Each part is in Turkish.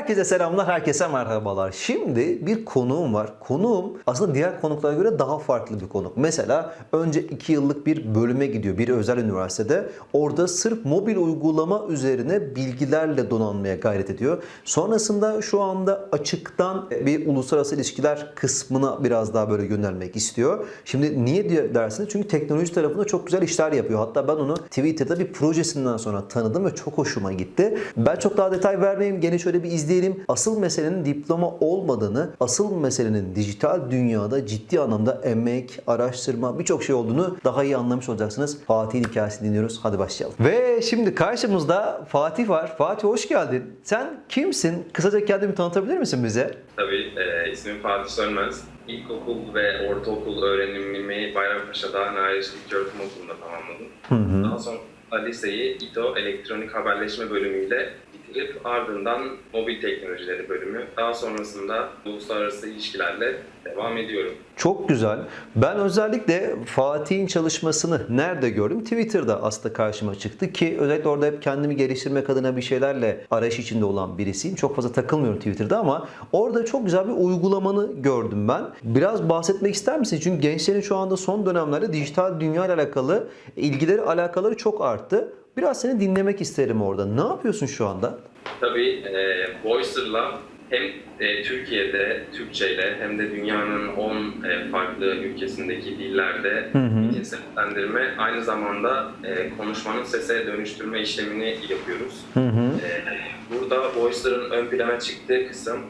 Herkese selamlar, herkese merhabalar. Şimdi bir konuğum var. Konuğum aslında diğer konuklara göre daha farklı bir konuk. Mesela önce 2 yıllık bir bölüme gidiyor bir özel üniversitede. Orada sırf mobil uygulama üzerine bilgilerle donanmaya gayret ediyor. Sonrasında şu anda açıktan bir uluslararası ilişkiler kısmına biraz daha böyle yönelmek istiyor. Şimdi niye diye dersiniz? Çünkü teknoloji tarafında çok güzel işler yapıyor. Hatta ben onu Twitter'da bir projesinden sonra tanıdım ve çok hoşuma gitti. Ben çok daha detay vermeyeyim. Gene şöyle bir izleyelim. Asıl meselenin diploma olmadığını, asıl meselenin dijital dünyada ciddi anlamda emek, araştırma birçok şey olduğunu daha iyi anlamış olacaksınız. Fatih'in hikayesini dinliyoruz. Hadi başlayalım. Ve şimdi karşımızda Fatih var. Fatih hoş geldin. Sen kimsin? Kısaca kendini tanıtabilir misin bize? Tabii, e, ismim Fatih Sönmez. İlkokul ve ortaokul öğrenimimi Bayrampaşa'da Nareşlik İlköğretim Okulu'nda tamamladım. Daha sonra liseyi İTO Elektronik Haberleşme bölümüyle bitirip ardından mobil teknolojileri bölümü, daha sonrasında uluslararası ilişkilerle devam ediyorum. Çok güzel. Ben özellikle Fatih'in çalışmasını nerede gördüm? Twitter'da aslında karşıma çıktı ki özellikle orada hep kendimi geliştirmek adına bir şeylerle arayış içinde olan birisiyim. Çok fazla takılmıyorum Twitter'da ama orada çok güzel bir uygulamanı gördüm ben. Biraz bahsetmek ister misin? Çünkü gençlerin şu anda son dönemlerde dijital dünya ile alakalı ilgileri alakaları çok arttı. Biraz seni dinlemek isterim orada. Ne yapıyorsun şu anda? Tabii e, Voicer'la hem e, Türkiye'de Türkçeyle hem de dünyanın 10 e, farklı ülkesindeki dillerde metin seslendirme aynı zamanda e, konuşmanın sese dönüştürme işlemini yapıyoruz. E, burada Voicer'ın ön plana çıktığı kısım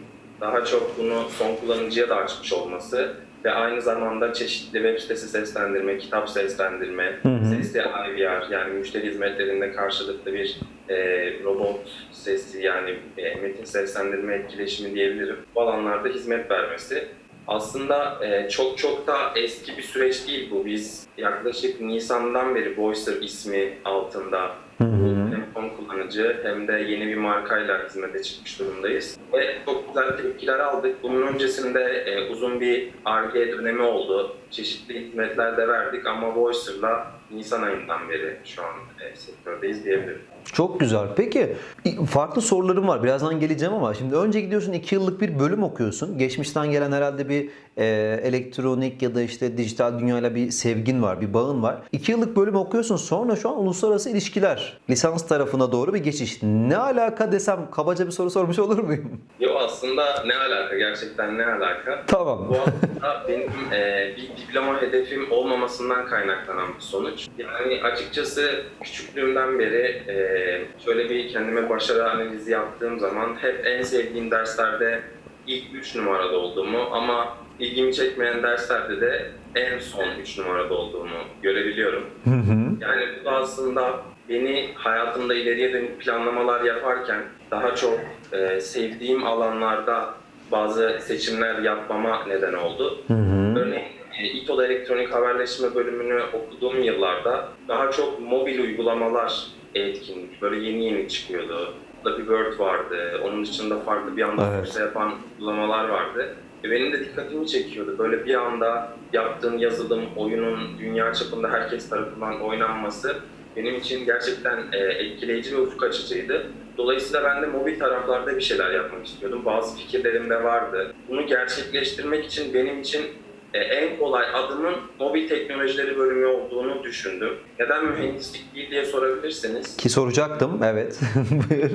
daha çok bunu son kullanıcıya da açmış olması ve aynı zamanda çeşitli web sitesi seslendirme, kitap seslendirme, sesli IVR yani müşteri hizmetlerinde karşılıklı bir e, robot sesi yani e, metin seslendirme etkileşimi diyebilirim. Bu alanlarda hizmet vermesi. Aslında e, çok çok da eski bir süreç değil bu. Biz yaklaşık Nisan'dan beri Voicer ismi altında bu hem son kullanıcı hem de yeni bir markayla hizmete çıkmış durumdayız. Ve çok güzel tepkiler aldık. Bunun öncesinde e, uzun bir R&D dönemi oldu. Çeşitli hizmetler de verdik ama Voicer'la Nisan ayından beri şu an e, sektördeyiz diyebilirim. Çok güzel. Peki farklı sorularım var. Birazdan geleceğim ama şimdi önce gidiyorsun 2 yıllık bir bölüm okuyorsun. Geçmişten gelen herhalde bir e, elektronik ya da işte dijital dünyayla bir sevgin var, bir bağın var. 2 yıllık bölüm okuyorsun. Sonra şu an uluslararası ilişkiler lisans tarafına doğru bir geçiş. Ne alaka desem kabaca bir soru sormuş olur muyum? Yo aslında ne alaka? Gerçekten ne alaka? Tamam. Bu aslında benim e, bir diploma hedefim olmamasından kaynaklanan bir sonuç. Yani açıkçası küçüklüğümden beri e, şöyle bir kendime başarı analizi yaptığım zaman hep en sevdiğim derslerde ilk 3 numarada olduğumu ama ilgimi çekmeyen derslerde de en son 3 numarada olduğumu görebiliyorum. Yani bu da aslında beni hayatımda ileriye dönük planlamalar yaparken daha çok e, sevdiğim alanlarda bazı seçimler yapmama neden oldu. Örneğin e, İTO'da elektronik haberleşme bölümünü okuduğum yıllarda daha çok mobil uygulamalar etkin, böyle yeni yeni çıkıyordu. Burada bir Word vardı, onun dışında farklı bir anda Evet. evet. yapan uygulamalar vardı. Ve benim de dikkatimi çekiyordu. Böyle bir anda yaptığın yazılım, oyunun dünya çapında herkes tarafından oynanması benim için gerçekten e, etkileyici ve ufuk açıcıydı. Dolayısıyla ben de mobil taraflarda bir şeyler yapmak istiyordum. Bazı fikirlerim de vardı. Bunu gerçekleştirmek için benim için e, en kolay adımın mobil teknolojileri bölümü olduğunu düşündüm. Neden mühendislik değil diye sorabilirsiniz. Ki soracaktım. Evet. Buyur.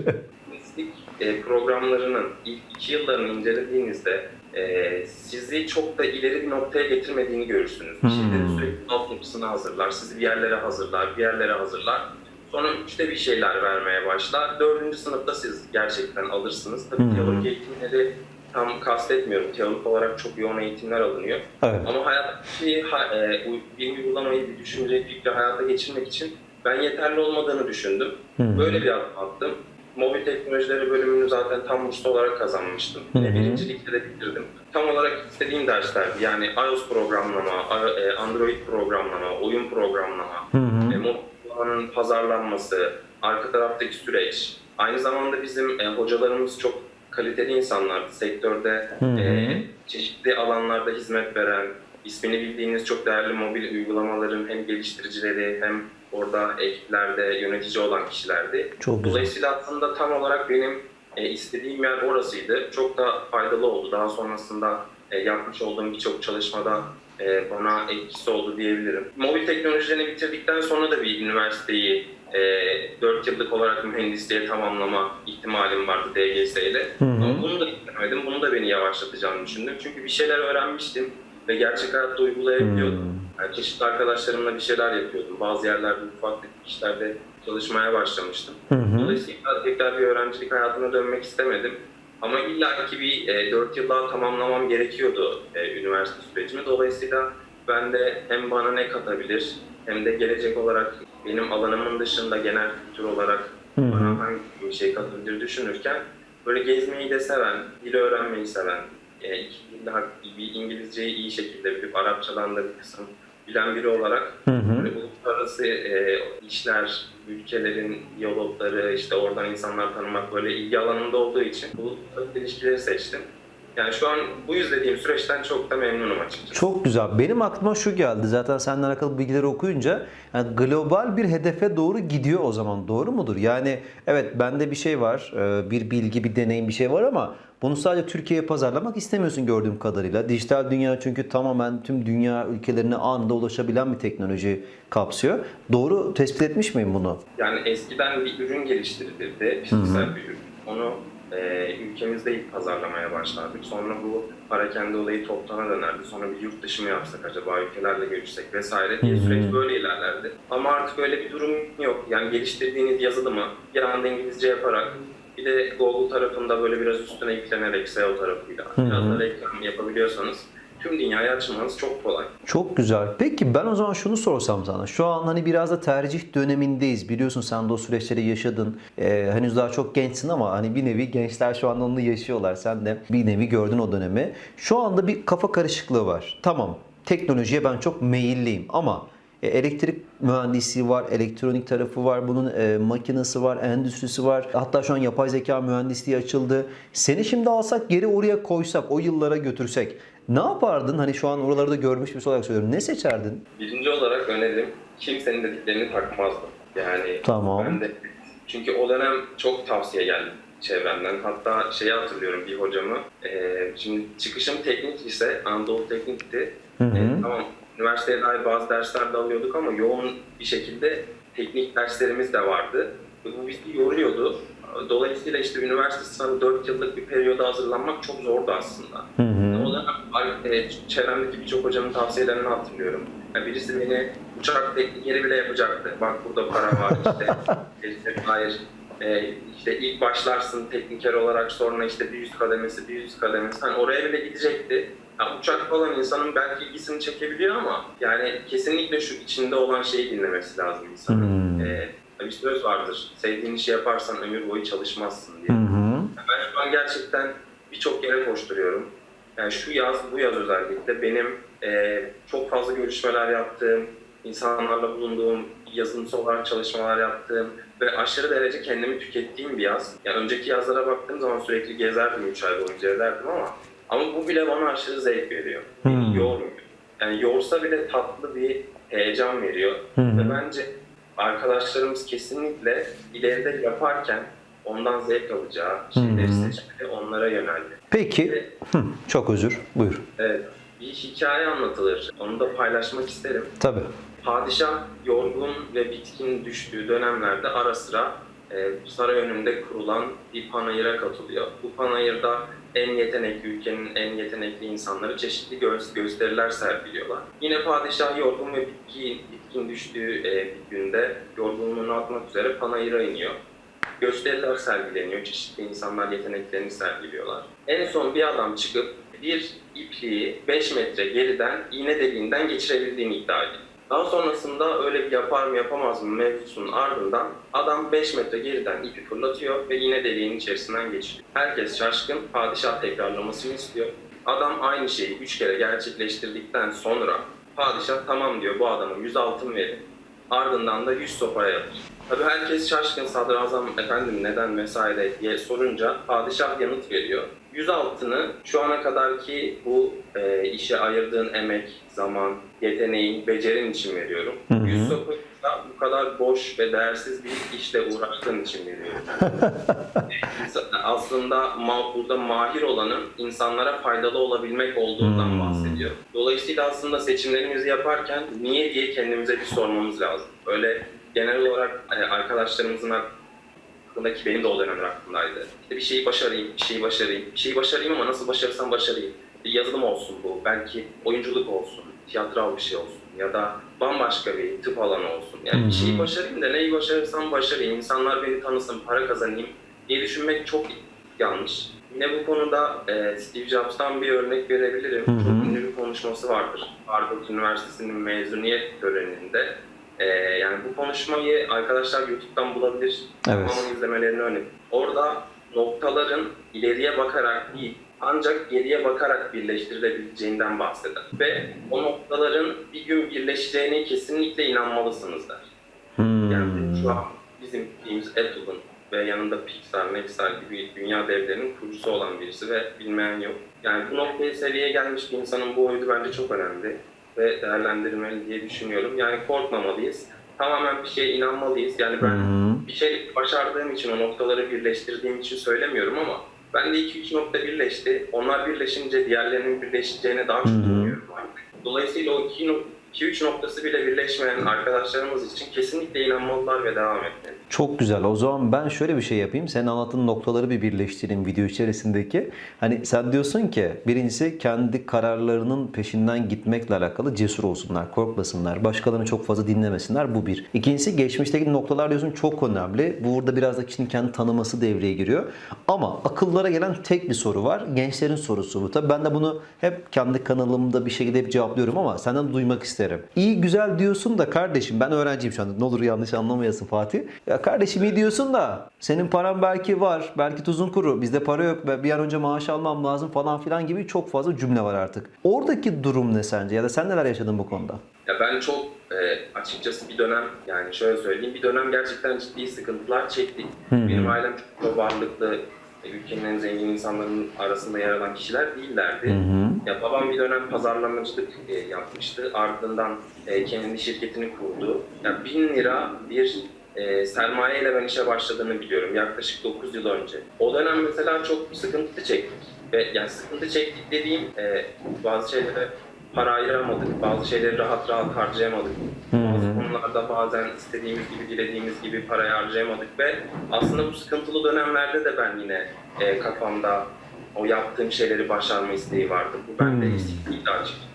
Mühendislik e, programlarının ilk iki yıllarını incelediğinizde e, sizi çok da ileri bir noktaya getirmediğini görürsünüz. Bir şeylerin sürekli altyapısını hazırlar, sizi bir yerlere hazırlar, bir yerlere hazırlar. Sonra üçte bir şeyler vermeye başlar. Dördüncü sınıfta siz gerçekten alırsınız. Tabii teorik eğitimleri tam kastetmiyorum. Teorik olarak çok yoğun eğitimler alınıyor. Evet. Ama hayattaki ha- e, bir uygulamayı, bir düşünce, fikri hayata geçirmek için ben yeterli olmadığını düşündüm. Böyle bir adım attım. Mobil teknolojileri bölümünü zaten tam burslu olarak kazanmıştım. Hı hı. Birinci ligde de bitirdim. Tam olarak istediğim derslerdi. Yani iOS programlama, e, Android programlama, oyun programlama, e, mobil pazarlanması, arka taraftaki süreç. Aynı zamanda bizim hocalarımız çok kaliteli insanlardı. Sektörde e, çeşitli alanlarda hizmet veren, ismini bildiğiniz çok değerli mobil uygulamaların hem geliştiricileri hem orada ekiplerde yönetici olan kişilerdi. Çok güzel. Dolayısıyla aslında tam olarak benim e, istediğim yer orasıydı. Çok da faydalı oldu. Daha sonrasında e, yapmış olduğum birçok çalışmada e, bana etkisi oldu diyebilirim. Mobil teknolojilerini bitirdikten sonra da bir üniversiteyi e, 4 yıllık olarak mühendisliğe tamamlama ihtimalim vardı DGS ile. Ama bunu da istemedim. Bunu da beni yavaşlatacağını düşündüm. Çünkü bir şeyler öğrenmiştim ve gerçek hayatta uygulayabiliyordum. Yani çeşitli arkadaşlarımla bir şeyler yapıyordum. Bazı yerlerde ufak tefek işlerde çalışmaya başlamıştım. Dolayısıyla tekrar bir öğrencilik hayatına dönmek istemedim. Ama illaki bir e, 4 yıl daha tamamlamam gerekiyordu e, üniversite sürecimi. Dolayısıyla ben de hem bana ne katabilir hem de gelecek olarak benim alanımın dışında genel kültür olarak bana hangi bir şey katabilir düşünürken böyle gezmeyi de seven, dili öğrenmeyi seven, e, iki dilde bir İngilizceyi iyi şekilde bilip Arapçadan da bir kısım bilen biri olarak böyle uluslararası e, işler, ülkelerin diyalogları, işte oradan insanlar tanımak böyle ilgi alanımda olduğu için uluslararası ilişkileri seçtim. Yani şu an bu izlediğim süreçten çok da memnunum açıkçası. Çok güzel. Benim aklıma şu geldi. Zaten seninle alakalı bilgileri okuyunca yani global bir hedefe doğru gidiyor o zaman. Doğru mudur? Yani evet bende bir şey var. e, Bir bilgi, bir deneyim bir şey var ama bunu sadece Türkiye'ye pazarlamak istemiyorsun gördüğüm kadarıyla. Dijital dünya çünkü tamamen tüm dünya ülkelerine anında ulaşabilen bir teknoloji kapsıyor. Doğru tespit etmiş miyim bunu? Yani eskiden bir ürün geliştirilirdi, fiziksel bir ürün. Onu e, ülkemizde ilk pazarlamaya başlardık. Sonra bu parakende olayı toptana dönerdi. Sonra bir yurt dışı mı yapsak acaba, ülkelerle görüşsek vesaire diye süreç böyle ilerlerdi. Ama artık öyle bir durum yok. Yani geliştirdiğiniz yazılımı bir anda İngilizce yaparak bir de Google tarafında böyle biraz üstüne yüklenerek SEO tarafıyla biraz da reklam yapabiliyorsanız tüm dünyaya açılmanız çok kolay. Çok güzel. Peki ben o zaman şunu sorsam sana. Şu an hani biraz da tercih dönemindeyiz. Biliyorsun sen de o süreçleri yaşadın. Ee, henüz daha çok gençsin ama hani bir nevi gençler şu anda onu yaşıyorlar. Sen de bir nevi gördün o dönemi. Şu anda bir kafa karışıklığı var. Tamam teknolojiye ben çok meyilliyim ama elektrik mühendisliği var, elektronik tarafı var, bunun e, makinesi var, endüstrisi var. Hatta şu an yapay zeka mühendisliği açıldı. Seni şimdi alsak geri oraya koysak, o yıllara götürsek ne yapardın? Hani şu an oraları da görmüş birisi olarak söylüyorum. Ne seçerdin? Birinci olarak önerim kimsenin dediklerini takmazdım. Yani Tamam. ben de çünkü o dönem çok tavsiye geldi çevremden. Hatta şeyi hatırlıyorum bir hocamı. Ee, şimdi çıkışım teknik ise Anadolu Teknik'ti. Hı hı. Ee, tamam üniversiteye dair bazı dersler de alıyorduk ama yoğun bir şekilde teknik derslerimiz de vardı. Bu bizi yoruyordu. Dolayısıyla işte üniversite sınavı 4 yıllık bir periyoda hazırlanmak çok zordu aslında. Hı hı. O dönem çevremdeki birçok hocamın tavsiyelerini hatırlıyorum. Yani birisi beni uçak teknikeri bile yapacaktı. Bak burada para var işte. hayır. E, işte ilk başlarsın tekniker olarak sonra işte bir üst kademesi bir üst kademesi. Hani oraya bile gidecekti. Ya uçak falan insanın belki ilgisini çekebiliyor ama yani kesinlikle şu içinde olan şeyi dinlemesi lazım insanın. Hmm. E, bir söz vardır. Sevdiğin işi yaparsan ömür boyu çalışmazsın diye. Hı hı. Ben şu an gerçekten birçok yere koşturuyorum. Yani şu yaz, bu yaz özellikle benim e, çok fazla görüşmeler yaptığım, insanlarla bulunduğum, yazılımsal olarak çalışmalar yaptığım ve aşırı derece kendimi tükettiğim bir yaz. Yani önceki yazlara baktığım zaman sürekli gezerdim 3 ay boyunca ederdim ama ama bu bile bana aşırı zevk veriyor. Hmm. yormuyor. Yani yorsa bile tatlı bir heyecan veriyor. Hı. Ve bence arkadaşlarımız kesinlikle ileride yaparken ondan zevk alacağı şeyleri seçmeli, onlara yöneldi. Peki, hı, çok özür. Buyur. Evet, bir hikaye anlatılır. Onu da paylaşmak isterim. Tabii. Padişah yorgun ve bitkin düştüğü dönemlerde ara sıra e, saray önünde kurulan bir panayıra katılıyor. Bu panayırda en yetenekli, ülkenin en yetenekli insanları çeşitli gö- gösteriler sergiliyorlar. Yine padişah yorgun ve bitkin, bitkin düştüğü e, bir günde yorgunluğunu atmak üzere panayıra iniyor. Gösteriler sergileniyor, çeşitli insanlar yeteneklerini sergiliyorlar. En son bir adam çıkıp bir ipliği 5 metre geriden iğne deliğinden geçirebildiğini iddia ediyor. Daha sonrasında öyle bir yapar mı yapamaz mı mevzusunun ardından adam 5 metre geriden ipi fırlatıyor ve iğne deliğinin içerisinden geçiyor. Herkes şaşkın, padişah tekrarlamasını istiyor. Adam aynı şeyi 3 kere gerçekleştirdikten sonra padişah tamam diyor bu adama 100 altın verin. Ardından da 100 sopaya yapıyor. Tabii herkes şaşkın sadrazam efendim neden vesaire diye sorunca padişah yanıt veriyor. 100 altını şu ana kadarki bu e, işe ayırdığın emek, zaman, yeteneğin, becerin için veriyorum. Hı hı. 100 sopa bu kadar boş ve değersiz bir işle uğraştığın için veriyorum. Aslında ma- burada mahir olanın insanlara faydalı olabilmek olduğundan Hmm. bahsediyorum. Dolayısıyla aslında seçimlerimizi yaparken niye diye kendimize bir sormamız lazım. Böyle genel olarak e, arkadaşlarımızın aklındaki benim de o dönemler aklımdaydı. İşte bir şeyi başarayım, bir şeyi başarayım, bir şeyi başarayım ama nasıl başarırsam başarayım. Bir yazılım olsun bu, belki oyunculuk olsun, tiyatral bir şey olsun ya da bambaşka bir tıp alanı olsun. Yani bir şeyi başarayım da neyi başarırsam başarayım, insanlar beni tanısın, para kazanayım diye düşünmek çok yanlış. Yine bu konuda e, Steve Jobs'tan bir örnek verebilirim. Çok ünlü bir konuşması vardır. Harvard Üniversitesi'nin mezuniyet töreninde. E, yani bu konuşmayı arkadaşlar YouTube'dan bulabilir. Evet. Ama izlemelerini öneririm. Orada noktaların ileriye bakarak değil, ancak geriye bakarak birleştirilebileceğinden bahseder. Ve o noktaların bir gün birleşeceğine kesinlikle inanmalısınız der. Hmm. Yani şu an bizim bildiğimiz Apple'ın ve yanında Pixar, Nexar gibi dünya devlerinin kurucusu olan birisi ve bilmeyen yok. Yani bu noktaya seviyeye gelmiş bir insanın bu oyunu bence çok önemli ve değerlendirmeli diye düşünüyorum. Yani korkmamalıyız. Tamamen bir şeye inanmalıyız. Yani ben Hı. bir şey başardığım için, o noktaları birleştirdiğim için söylemiyorum ama ben de 2-3 nokta birleşti. Onlar birleşince diğerlerinin birleşeceğine daha çok inanıyorum. Dolayısıyla o 2-3 noktası bile birleşmeyen arkadaşlarımız için kesinlikle inanmalılar ve devam etmeli. Çok güzel. O zaman ben şöyle bir şey yapayım. Senin anlattığın noktaları bir birleştireyim video içerisindeki. Hani sen diyorsun ki birincisi kendi kararlarının peşinden gitmekle alakalı cesur olsunlar, korkmasınlar, başkalarını çok fazla dinlemesinler. Bu bir. İkincisi geçmişteki noktalar diyorsun çok önemli. Burada biraz da kişinin kendi tanıması devreye giriyor. Ama akıllara gelen tek bir soru var. Gençlerin sorusu bu. Tabii ben de bunu hep kendi kanalımda bir şekilde hep cevaplıyorum ama senden duymak isterim. İyi güzel diyorsun da kardeşim ben öğrenciyim şu anda. Ne olur yanlış anlamayasın Fatih. Ya kardeşim iyi diyorsun da senin paran belki var. Belki tuzun kuru. Bizde para yok. Bir an önce maaş almam lazım falan filan gibi çok fazla cümle var artık. Oradaki durum ne sence? Ya da sen neler yaşadın bu konuda? Ya ben çok e, açıkçası bir dönem yani şöyle söyleyeyim bir dönem gerçekten ciddi sıkıntılar çektik. Hı. Benim ailem çok varlıklı, ülkenin en zengin insanların arasında yer alan kişiler değillerdi. Hı hı. Ya babam bir dönem pazarlamacılık e, yapmıştı. Ardından e, kendi şirketini kurdu. Ya bin lira bir e, sermaye ile ben işe başladığını biliyorum yaklaşık 9 yıl önce. O dönem mesela çok sıkıntı çektik. Ve yani sıkıntı çektik dediğim e, bazı şeylere para ayıramadık, bazı şeyleri rahat rahat harcayamadık. Bazı konularda bazen istediğimiz gibi, dilediğimiz gibi parayı harcayamadık ve aslında bu sıkıntılı dönemlerde de ben yine e, kafamda o yaptığım şeyleri başarma isteği vardı. Bu bende Hmm. eksikliğiydi açıkçası.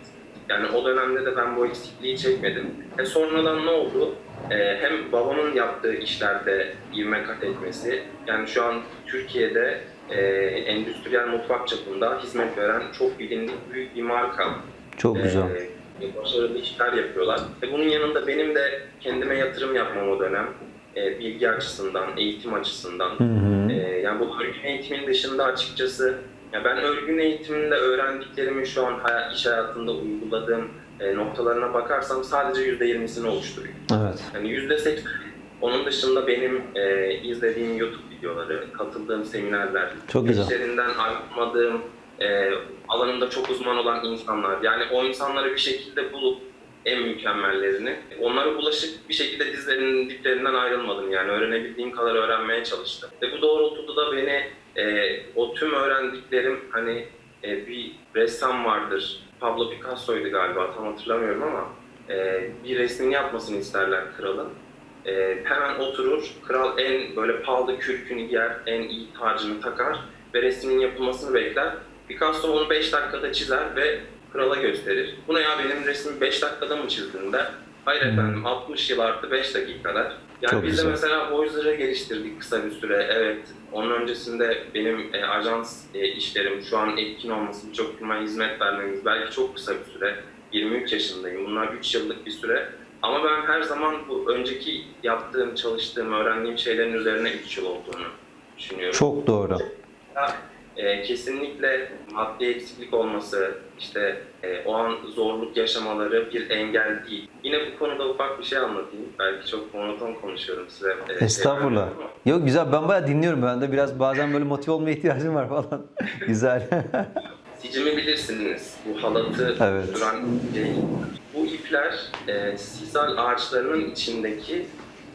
Yani o dönemde de ben bu eksikliği çekmedim. E sonradan ne oldu? E, hem babamın yaptığı işlerde ivme kat etmesi, yani şu an Türkiye'de e, endüstriyel mutfak çapında hizmet veren çok bilindik büyük bir marka. Çok güzel. Ee, başarılı işler yapıyorlar. Ve bunun yanında benim de kendime yatırım yapmam o dönem. Ee, bilgi açısından, eğitim açısından. Hı hı. Ee, yani bu örgün eğitimin dışında açıkçası ya ben örgün eğitiminde öğrendiklerimi şu an hay- iş hayatında uyguladığım e, noktalarına bakarsam sadece %20'sini oluşturuyor. Evet. Yani yüzde seksen. Onun dışında benim e, izlediğim YouTube videoları, katıldığım seminerler, Çok güzel. işlerinden ayrılmadığım, e, alanında çok uzman olan insanlar. Yani o insanları bir şekilde bulup en mükemmellerini, onlara bulaşıp bir şekilde dizlerinin diplerinden ayrılmadım. Yani öğrenebildiğim kadar öğrenmeye çalıştım. Ve bu doğrultuda da beni e, o tüm öğrendiklerim hani e, bir ressam vardır. Pablo Picasso'ydu galiba tam hatırlamıyorum ama e, bir resmini yapmasını isterler kralın. E, hemen oturur, kral en böyle pahalı kürkünü giyer, en iyi tacını takar ve resmin yapılmasını bekler. Picasso onu 5 dakikada çizer ve krala gösterir. Buna ya benim resmimi 5 dakikada mı çizdin der. Hayır efendim 60 yıl artı 5 dakikada. Yani Çok biz güzel. de mesela Voyager'ı geliştirdik kısa bir süre. Evet. Onun öncesinde benim e, ajans e, işlerim şu an etkin olması, birçok firmaya hizmet vermemiz belki çok kısa bir süre. 23 yaşındayım. Bunlar 3 yıllık bir süre. Ama ben her zaman bu önceki yaptığım, çalıştığım, öğrendiğim şeylerin üzerine 3 yıl olduğunu düşünüyorum. Çok doğru. E, kesinlikle maddi eksiklik olması, işte e, o an zorluk yaşamaları bir engel değil. Yine bu konuda ufak bir şey anlatayım. Belki çok monoton konuşuyorum size. e, şey Estağfurullah. ama Yok güzel ben bayağı dinliyorum. Ben de biraz bazen böyle motive olmaya ihtiyacım var falan. güzel. Sicimi bilirsiniz. Bu halatı Evet. oluşturan şey. Bu ip ipler e, sisal ağaçlarının içindeki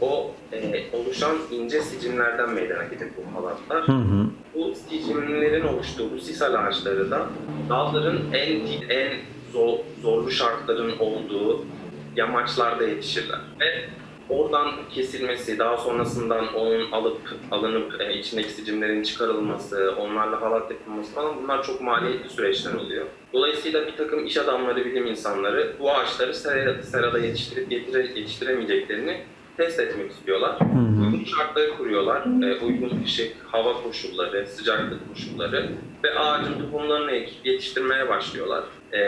o e, oluşan ince sicimlerden meydana gelir bu halatlar. Hı hı. Bu sicimlerin oluştuğu bu sisal ağaçları da dağların en en zor, zorlu şartların olduğu yamaçlarda yetişirler. Ve oradan kesilmesi, daha sonrasından onun alıp alınıp e, içindeki sicimlerin çıkarılması, onlarla halat yapılması falan bunlar çok maliyetli süreçler oluyor. Dolayısıyla bir takım iş adamları, bilim insanları bu ağaçları sera- serada yetiştirip yetiştiremeyeceklerini test etmek istiyorlar. Uygun şartları kuruyorlar. E, uygun ışık, hava koşulları, sıcaklık koşulları ve ağacın tohumlarını ekip yetiştirmeye başlıyorlar. E,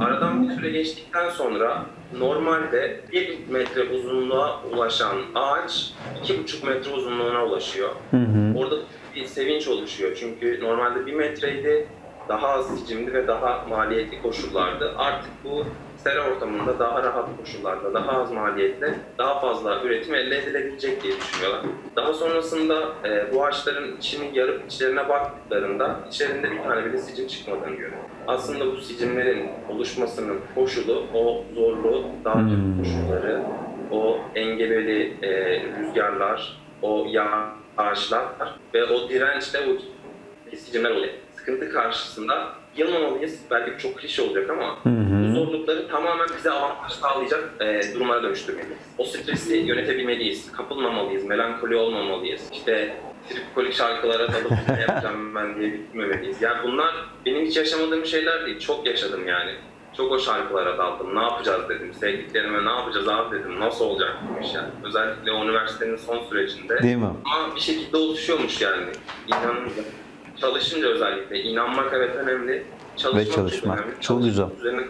aradan bir süre geçtikten sonra normalde 1 metre uzunluğa ulaşan ağaç 2,5 metre uzunluğuna ulaşıyor. Hı hı. Orada bir sevinç oluşuyor. Çünkü normalde 1 metreydi, daha az sicimli ve daha maliyetli koşullardı. Artık bu sera ortamında daha rahat koşullarda, daha az maliyetle daha fazla üretim elde edilebilecek diye düşünüyorlar. Daha sonrasında e, bu ağaçların içini yarıp içlerine baktıklarında içlerinde bir tane bile sicim çıkmadığını görüyor. Aslında bu sicimlerin oluşmasının koşulu o zorlu dağ Hmm. koşulları, o engebeli e, rüzgarlar, o yağışlar ve o dirençle o sicimler oluyor. Sıkıntı karşısında yanılmalıyız. Belki çok klişe olacak ama Hı hı. bu zorlukları tamamen bize avantaj sağlayacak e, durumlara dönüştürmeliyiz. O stresi yönetebilmeliyiz. Kapılmamalıyız. Melankoli olmamalıyız. İşte tripkolik şarkılara dalıp ne yapacağım ben diye bitmemeliyiz. Yani bunlar benim hiç yaşamadığım şeyler değil. Çok yaşadım yani. Çok o şarkılara daldım. Ne yapacağız dedim. Sevdiklerime ne yapacağız abi dedim. Nasıl olacak bu iş yani. Özellikle üniversitenin son sürecinde. Değil mi? Ama bir şekilde oluşuyormuş yani. İnanınca. Çalışınca özellikle. inanmak evet önemli. Çalışmak Ve çalışmak. önemli. Çok güzel. Üzerine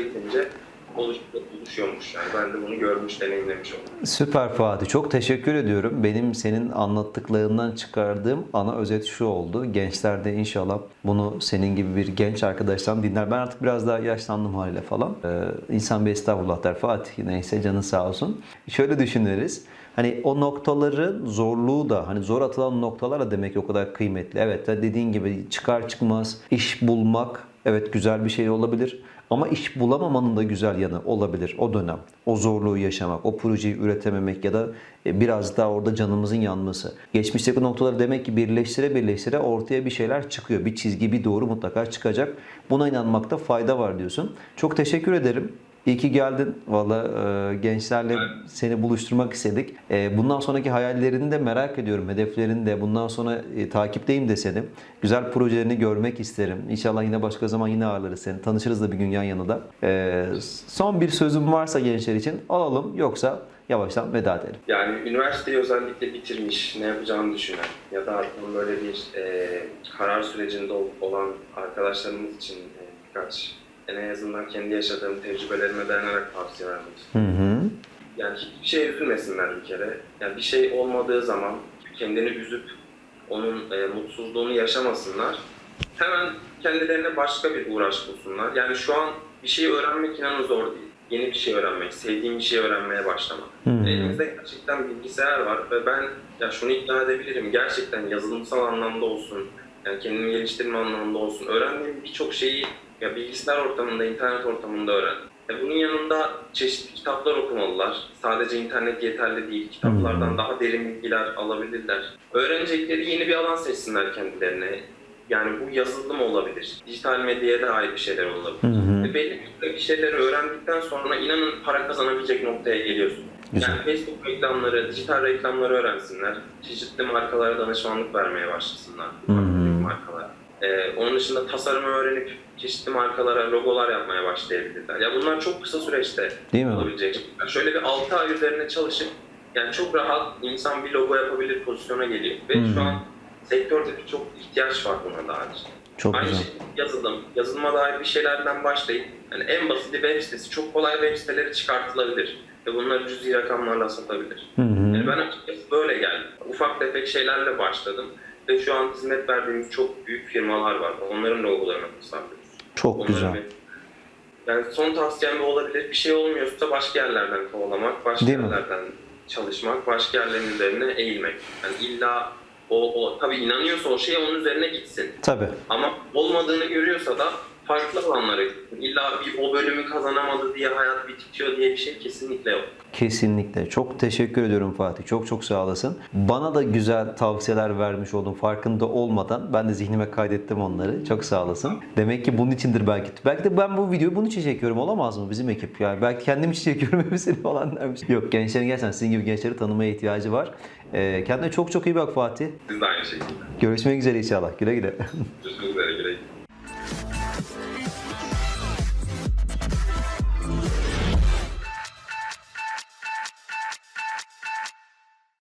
itince oluş, oluşuyormuş yani. Ben de bunu görmüş, deneyimlemiş oldum. Süper Fatih. Çok teşekkür ediyorum. Benim senin anlattıklarından çıkardığım ana özet şu oldu. Gençler de inşallah bunu senin gibi bir genç arkadaştan dinler. Ben artık biraz daha yaşlandım haliyle falan. Ee, insan bir estağfurullah der Fatih. Neyse canı sağ olsun. Şöyle düşüneriz. Hani o noktaları zorluğu da hani zor atılan noktalar da demek ki o kadar kıymetli. Evet dediğin gibi çıkar çıkmaz iş bulmak evet güzel bir şey olabilir. Ama iş bulamamanın da güzel yanı olabilir o dönem. O zorluğu yaşamak, o projeyi üretememek ya da e, biraz daha orada canımızın yanması. Geçmişteki noktaları demek ki birleştire birleştire ortaya bir şeyler çıkıyor. Bir çizgi, bir doğru mutlaka çıkacak. Buna inanmakta fayda var diyorsun. Çok teşekkür ederim. İyi ki geldin. Valla e, gençlerle seni buluşturmak istedik. E, bundan sonraki hayallerini de merak ediyorum. Hedeflerini de. Bundan sonra e, takipteyim de seni. Güzel projelerini görmek isterim. İnşallah yine başka zaman yine ağırlarız seni. Tanışırız da bir gün yan yana da. E, son bir sözüm varsa gençler için alalım. Yoksa yavaştan veda edelim. Yani üniversiteyi özellikle bitirmiş, ne yapacağını düşünen ya da böyle bir e, karar sürecinde ol- olan arkadaşlarımız için e, birkaç en azından kendi yaşadığım tecrübelerime dayanarak tavsiye vermek istiyorum. Hı hı. Yani hiçbir şeye üzülmesinler bir kere. Yani bir şey olmadığı zaman kendini üzüp onun e, mutsuzluğunu yaşamasınlar. Hemen kendilerine başka bir uğraş bulsunlar. Yani şu an bir şey öğrenmek inanın zor değil. Yeni bir şey öğrenmek, sevdiğim bir şey öğrenmeye başlamak. Elimizde gerçekten bilgisayar var ve ben ya şunu iddia edebilirim. Gerçekten yazılımsal anlamda olsun, yani kendimi geliştirme anlamında olsun. Öğrendiğim birçok şeyi ya bilgisayar ortamında, internet ortamında öğrendim. E bunun yanında çeşitli kitaplar okumalılar. Sadece internet yeterli değil. Kitaplardan daha derin bilgiler alabilirler. Öğrenecekleri yeni bir alan seçsinler kendilerine. Yani bu yazılım olabilir. Dijital medyaya dair bir şeyler olabilir. Hı hı. Ve belli bir şeyleri öğrendikten sonra inanın para kazanabilecek noktaya geliyorsun. Güzel. Yani Facebook reklamları, dijital reklamları öğrensinler. Çeşitli markalara danışmanlık vermeye başlasınlar. Hı hı. Büyük markalar. Ee, onun dışında tasarımı öğrenip çeşitli markalara logolar yapmaya başlayabilirler. Ya bunlar çok kısa süreçte Değil mi? olabilecek şeyler. Şöyle bir 6 ay üzerine çalışıp yani çok rahat insan bir logo yapabilir pozisyona geliyor. Ve Hı. şu an sektörde çok ihtiyaç var buna dair. Çok Aynı güzel. şekilde yazılım, yazılıma dair bir şeylerden başlayıp yani en basit web sitesi, çok kolay web siteleri çıkartılabilir ve bunları cüzi rakamlarla satabilir. Hı hı. Yani ben böyle geldim. Ufak tefek şeylerle başladım ve şu an hizmet verdiğimiz çok büyük firmalar var. Onların logolarını tasarlıyoruz. Çok Onların güzel. bir- Yani son tavsiyem de olabilir. Bir şey olmuyorsa başka yerlerden kovalamak, başka Değil mi? yerlerden çalışmak, başka yerlerin üzerine eğilmek. Yani illa o, o tabii inanıyorsa o şeye onun üzerine gitsin. Tabii. Ama olmadığını görüyorsa da farklı alanlara gitsin. İlla bir o bölümü kazanamadı diye hayat bitiyor diye bir şey kesinlikle yok. Kesinlikle. Çok teşekkür ediyorum Fatih. Çok çok sağ olasın. Bana da güzel tavsiyeler vermiş oldun farkında olmadan. Ben de zihnime kaydettim onları. Çok sağ olasın. Demek ki bunun içindir belki. Belki de ben bu videoyu bunun için çekiyorum. Olamaz mı bizim ekip? Yani belki kendim için çekiyorum hepsini falan dermiş. Yok gençlerin gerçekten sizin gibi gençleri tanımaya ihtiyacı var. Ee, kendine çok çok iyi bak Fatih. Siz de aynı şekilde. Görüşmek üzere inşallah. Güle güle. Görüşmek üzere.